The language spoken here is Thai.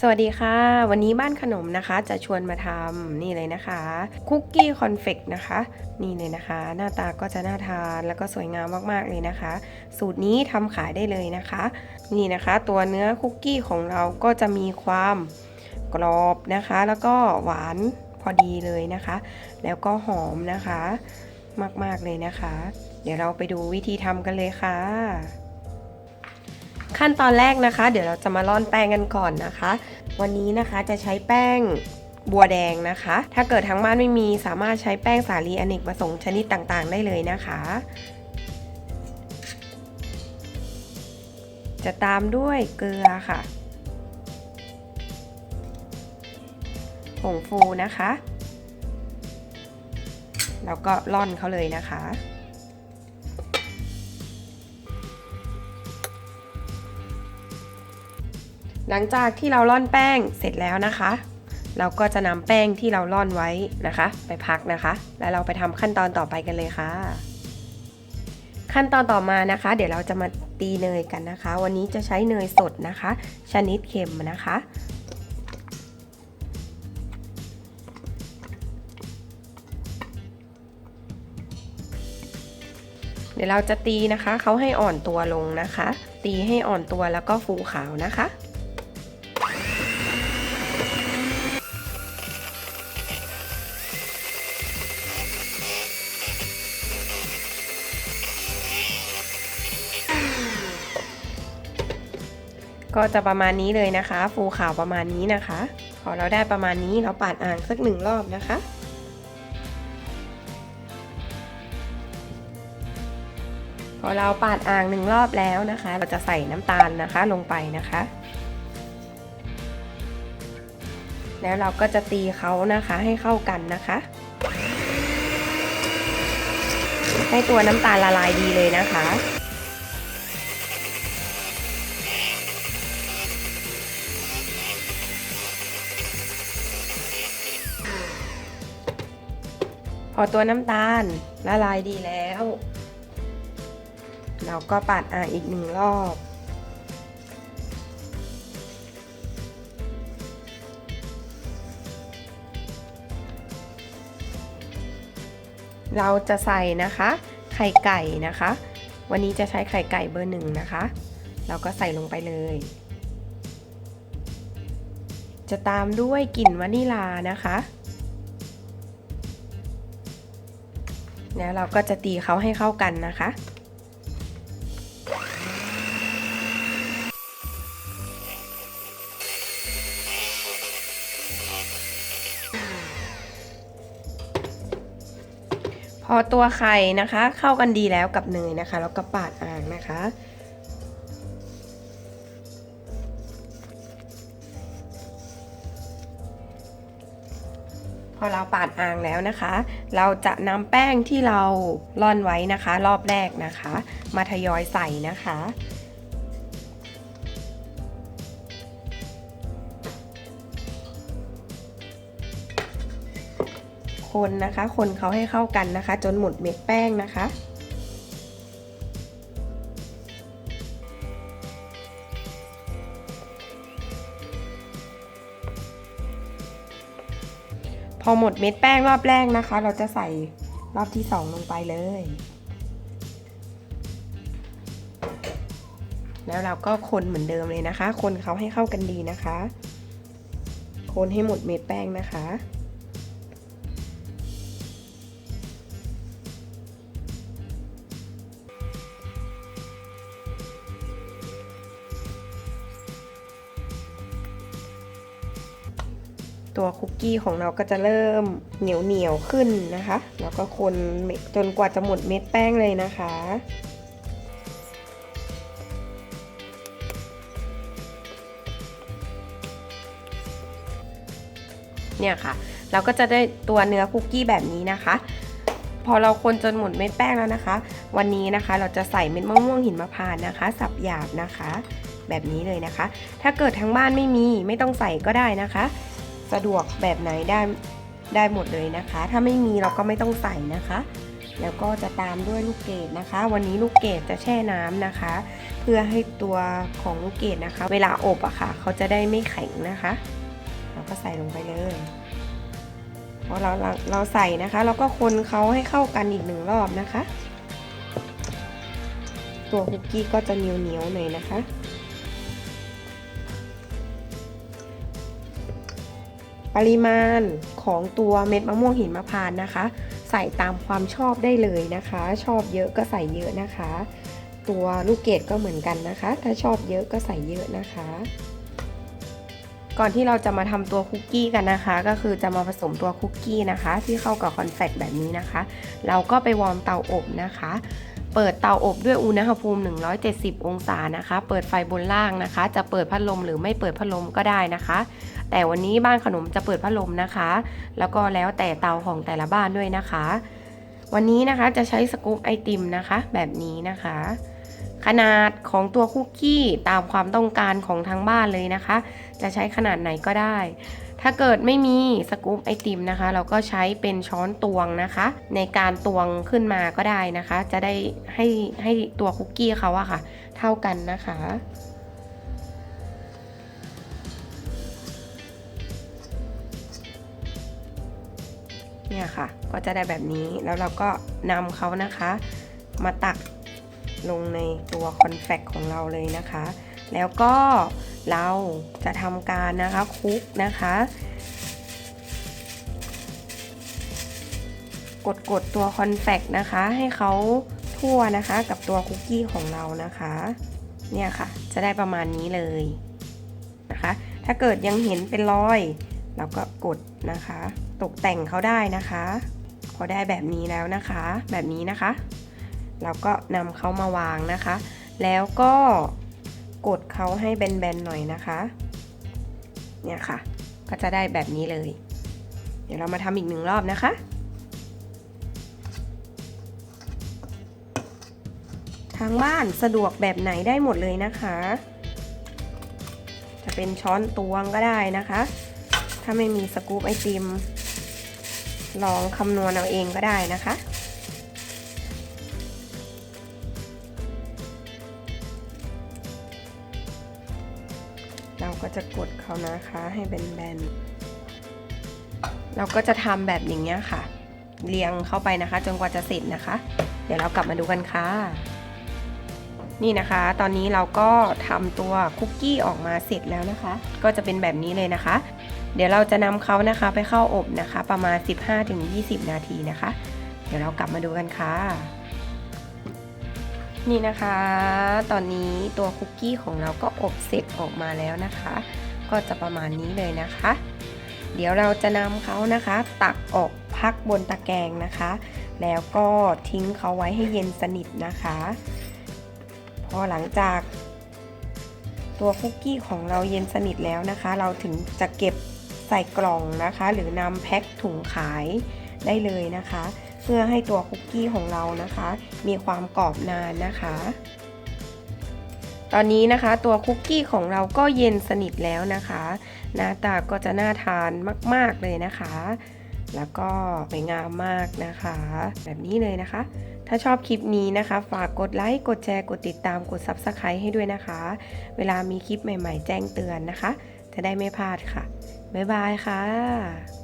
สวัสดีค่ะ วันนี้บ้านขนมนะคะ จะชวนมาทำนี่เลยนะคะคุกกี้คอนเฟกนะคะ นี่เลยนะคะ หน้าตาก็จะน่าทานแล้วก็สวยงามมากๆเลยนะคะ สูตรนี้ทำขายได้เลยนะคะ นี่นะคะ ตัวเนื้อคุกกี้ของเราก็จะมีความกรอบนะคะ แล้วก็หวานพอดีเลยนะคะ แล้วก็หอมนะคะ มากๆเลยนะคะ เดี๋ยวเราไปดูวิธีทำกันเลยค่ะ ขั้นตอนแรกนะคะ เดี๋ยวเราจะมาร่อนแป้งกันก่อนนะคะ วันนี้นะคะจะใช้แป้งบัวแดงนะคะ ถ้าเกิดทางบ้านไม่มีสามารถใช้แป้งสาลีอเนกประสงค์ชนิดต่างๆ ได้เลยนะคะ จะตามด้วยเกลือค่ะผงฟูนะคะ แล้วก็ร่อนเขาเลยนะคะ หลังจากที่เราร่อนแป้งเสร็จแล้วนะคะ เราก็จะนำแป้งที่เราร่อนไว้นะคะ ไปพักนะคะ แล้วเราไปทำขั้นตอนต่อไปกันเลยค่ะ ขั้นตอนต่อมานะคะ เดี๋ยวเราจะมาตีเนยกันนะคะ วันนี้จะใช้เนยสดนะคะ ชนิดเค็มนะคะเดี๋ยวเราจะตีนะคะ เขาให้อ่อนตัวลงนะคะ ตีให้อ่อนตัวแล้วก็ฟูขาวนะคะ ก็จะประมาณนี้เลยนะคะ ฟูขาวประมาณนี้นะคะ พอเราได้ประมาณนี้เราปาดอ่างสักหนึ่งรอบนะคะพอเราปาดอ่างหนึ่งรอบแล้วนะคะ เราจะใส่น้ำตาลนะคะลงไปนะคะ แล้วเราก็จะตีเขานะคะให้เข้ากันนะคะ ให้ตัวน้ำตาลละลายดีเลยนะคะ พอตัวน้ำตาลละลายดีแล้ว เราก็ปาดอ่างอีกหนึ่งรอบ เราจะใส่นะคะ ไข่ไก่นะคะ วันนี้จะใช้ไข่ไก่เบอร์หนึ่งนะคะ เราก็ใส่ลงไปเลย จะตามด้วยกลิ่นวานิลานะคะ แล้วเราก็จะตีเขาให้เข้ากันนะคะพอตัวไข่นะคะ เข้ากันดีแล้วกับเนยนะคะ แล้วก็ปาดอ่างนะคะ อเราปาดอ่างแล้วนะคะ เราจะนำแป้งที่เราร่อนไว้นะคะ รอบแรกนะคะ มาทยอยใส่นะคะคนนะคะ คนเขาให้เข้ากันนะคะ จนหมดเม็ดแป้งนะคะ พอหมดเม็ดแป้งรอบแรกนะคะ เราจะใส่รอบที่สองลงไปเลย แล้วเราก็คนเหมือนเดิมเลยนะคะ คนเขาให้เข้ากันดีนะคะ คนให้หมดเม็ดแป้งนะคะ ตัวคุกกี้ของเราก็จะเริ่มเหนียวเหนียวขึ้นนะคะ แล้วก็คนจนกว่าจะหมดเม็ดแป้งเลยนะคะ เนี่ยค่ะ เราก็จะได้ตัวเนื้อคุกกี้แบบนี้นะคะ พอเราคนจนหมดเม็ดแป้งแล้วนะคะ วันนี้นะคะเราจะใส่เม็ดมะม่วงหินมะพร้าวนะคะ สับหยาบนะคะ แบบนี้เลยนะคะ ถ้าเกิดทั้งบ้านไม่มีไม่ต้องใส่ก็ได้นะคะ สะดวกแบบไหนได้ได้หมดเลยนะคะ ถ้าไม่มีเราก็ไม่ต้องใส่นะคะ แล้วก็จะตามด้วยลูกเกดนะคะ วันนี้ลูกเกดจะแช่น้ำนะคะ เพื่อให้ตัวของลูกเกดนะคะ เวลาอบอะค่ะ เขาจะได้ไม่แข็งนะคะ เราก็ใส่ลงไปเลยพอเราเราเราใส่นะคะ เราก็คนเขาให้เข้ากันอีกหนึ่งรอบนะคะ ตัวคุกกี้ก็จะเหนียวเหนียวๆหน่อยนะคะ ปริมาณของตัวเม็ดมะม่วงหินมะพาวนะคะ ใส่ตามความชอบได้เลยนะคะ ชอบเยอะก็ใส่เยอะนะคะ ตัวลูกเกดก็เหมือนกันนะคะ ถ้าชอบเยอะก็ใส่เยอะนะคะ ก่อนที่เราจะมาทำตัวคุกกี้กันนะคะ ก็คือจะมาผสมตัวคุกกี้นะคะ ที่เข้ากับคอนเฟกต์แบบนี้นะคะ เราก็ไปวอร์มเตาอบนะคะ เปิดเตาอบด้วยอุณหภูมิ 170 องศานะคะ เปิดไฟบนล่างนะคะ จะเปิดพัดลมหรือไม่เปิดพัดลมก็ได้นะคะ แต่วันนี้บ้านขนมจะเปิดพัดลมนะคะ แล้วก็แล้วแต่เตาของแต่ละบ้านด้วยนะคะ วันนี้นะคะจะใช้สกู๊ปไอติมนะคะ แบบนี้นะคะ ขนาดของตัวคุกกี้ตามความต้องการของทางบ้านเลยนะคะ จะใช้ขนาดไหนก็ได้ ถ้าเกิดไม่มีสกู๊ปไอติมนะคะ เราก็ใช้เป็นช้อนตวงนะคะ ในการตวงขึ้นมาก็ได้นะคะ จะได้ให้ให้ตัวคุกกี้เขาอะค่ะ เท่ากันนะคะเนี่ยค่ะ ก็จะได้แบบนี้ แล้วเราก็นำเขานะคะ มาตักลงในตัวคอนแฟคของเราเลยนะคะ แล้วก็ เราจะทำการนะคะคลุกนะคะ กดกดตัวคอนแฟคนะคะ ให้เขาทั่วนะคะกับตัวคุกกี้ของเรานะคะ เนี่ยค่ะ จะได้ประมาณนี้เลยนะคะ ถ้าเกิดยังเห็นเป็นรอยเราก็กดนะคะ ตกแต่งเขาได้นะคะพอได้แบบนี้แล้วนะคะ แบบนี้นะคะ เราก็นำเขามาวางนะคะ แล้วก็ กดเขาให้แบนๆหน่อยนะคะ เนี่ยค่ะ ก็จะได้แบบนี้เลย เดี๋ยวเรามาทำอีกหนึ่งรอบนะคะทางบ้านสะดวกแบบไหนได้หมดเลยนะคะ จะเป็นช้อนตวงก็ได้นะคะ ถ้าไม่มีสกู๊ปไอติม ลองคำนวณเอาเองก็ได้นะคะ เราก็จะกดเขานะคะให้แบนๆ เราก็จะทำแบบอย่างเงี้ยค่ะ เรียงเข้าไปนะคะ จนกว่าจะเสร็จนะคะ เดี๋ยวเรากลับมาดูกันค่ะ นี่นะคะ ตอนนี้เราก็ทำตัวคุกกี้ออกมาเสร็จแล้วนะคะ ก็จะเป็นแบบนี้เลยนะคะ เดี๋ยวเราจะนำเขานะคะไปเข้าอบนะคะ ประมาณ 15-20 นาทีนะคะ เดี๋ยวเรากลับมาดูกันค่ะ นี่นะคะ ตอนนี้ตัวคุกกี้ของเราก็อบเสร็จออกมาแล้วนะคะ ก็จะประมาณนี้เลยนะคะ เดี๋ยวเราจะนำเขานะคะ ตักออกพักบนตะแกรงนะคะ แล้วก็ทิ้งเขาไว้ให้เย็นสนิทนะคะ พอหลังจาก ตัวคุกกี้ของเราเย็นสนิทแล้วนะคะ เราถึงจะเก็บใส่กล่องนะคะ หรือนำแพ็คถุงขายได้เลยนะคะ เพื่อให้ตัวคุกกี้ของเรานะคะ มีความกรอบนานนะคะ ตอนนี้นะคะตัวคุกกี้ของเราก็เย็นสนิทแล้วนะคะ หน้าตาก็จะน่าทานมาก ๆเลยนะคะ แล้วก็สวยงามมากนะคะ แบบนี้เลยนะคะ ถ้าชอบคลิปนี้นะคะ ฝากกดไลค์กดแชร์กดติดตามกด Subscribe ให้ด้วยนะคะ เวลามีคลิปใหม่ ๆ แจ้งเตือนนะคะ จะได้ไม่พลาดค่ะบ๊ายบายค่ะ